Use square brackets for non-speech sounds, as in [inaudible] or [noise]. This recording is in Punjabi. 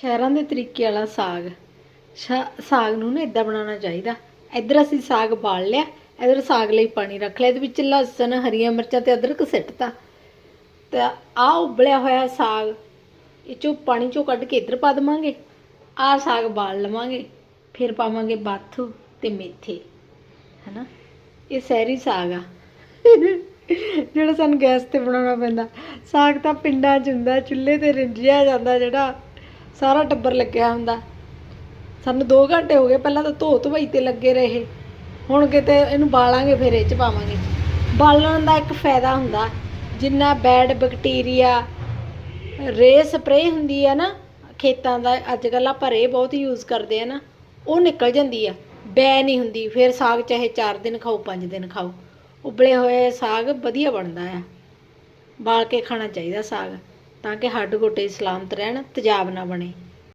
ਸ਼ਹਿਰਾਂ ਦੇ ਤਰੀਕੇ ਵਾਲਾ ਸਾਗ। ਸ਼ਾ- ਸਾਗ ਨੂੰ ਨਾ ਇਦਾਂ ਬਣਾਉਣਾ ਚਾਹੀਦਾ। ਇੱਧਰ ਅਸੀਂ ਸਾਗ ਬਾਲ ਲਿਆ, ਇੱਧਰ ਸਾਗ ਲਈ ਪਾਣੀ ਰੱਖ ਲਿਆ, ਇਹਦੇ ਵਿੱਚ ਲਸਣ, ਹਰੀਆਂ ਮਿਰਚਾਂ ਤੇ ਅਦਰਕ ਸਿੱਟਤਾ। ਤੇ ਆ ਉਬਲਿਆ ਹੋਇਆ ਸਾਗ, ਇਹ ਚੋਂ ਪਾਣੀ ਚੋਂ ਕੱਢ ਕੇ ਇੱਧਰ ਪਾ ਦੇਵਾਂਗੇ, ਆ ਸਾਗ ਬਾਲ ਲਵਾਂਗੇ, ਫਿਰ ਪਾਵਾਂਗੇ ਬਾਥੂ ਤੇ ਮੇਥੇ। ਹਨਾ? ਇਹ ਸਹਿਰੀ ਸਾਗ ਆ। [laughs] ਜਿਹੜਾ ਸਾਨੂੰ ਗੈਸ ਤੇ ਬਣਾਉਣਾ ਪੈਂਦਾ। ਸਾਗ ਤਾਂ ਪਿੰਡਾਂ 'ਚ ਹੁੰਦਾ, ਚੁੱਲ੍ਹੇ ਤੇ ਰਿੰਝਿਆ ਜਾਂਦਾ ਜਿਹੜਾ। ਸਾਰਾ ਟੱਬਰ ਲੱਗਿਆ ਹੁੰਦਾ। ਸਾਨੂੰ 2 ਘੰਟੇ ਹੋ ਗਏ, ਪਹਿਲਾਂ ਤਾਂ ਧੋ ਧਵਾਈ ਤੇ ਲੱਗੇ ਰਹੇ। ਹੁਣ ਕਿਤੇ ਇਹਨੂੰ ਬਾਲਾਂਗੇ ਫਿਰ ਇਹ 'ਚ ਪਾਵਾਂਗੇ। ਬਾਲਣ ਦਾ ਇੱਕ ਫਾਇਦਾ ਹੁੰਦਾ। ਜਿੰਨਾ ਬੈਡ ਬੈਕਟੀਰੀਆ ਰੇ ਸਪਰੇ ਹੁੰਦੀ ਆ ਨਾ, ਖੇਤਾਂ ਦਾ ਅੱਜ ਕੱਲ੍ਹ ਆਪਾਂ ਰੇ ਬਹੁਤ ਯੂਜ਼ ਕਰਦੇ ਆ ਨਾ, ਉਹ ਨਿਕਲ ਜਾਂਦੀ ਆ। ਬੈ ਨਹੀਂ ਹੁੰਦੀ, ਫਿਰ ਸਾਗ ਚਾਹੇ 4 ਦਿਨ ਖਾਓ 5 ਦਿਨ ਖਾਓ। ਉਬਲੇ ਹੋਏ ਸਾਗ ਵਧੀਆ ਬਣਦਾ ਆ। ਬਾਲ ਕੇ ਖਾਣਾ ਚਾਹੀਦਾ ਸਾਗ। ਤਾਂ ਕਿ ਹੱਡ ਗੋਡੇ ਸਲਾਮਤ ਰਹਿਣ ਤੇਜ਼ਾਬ ਨਾ ਬਣੇ।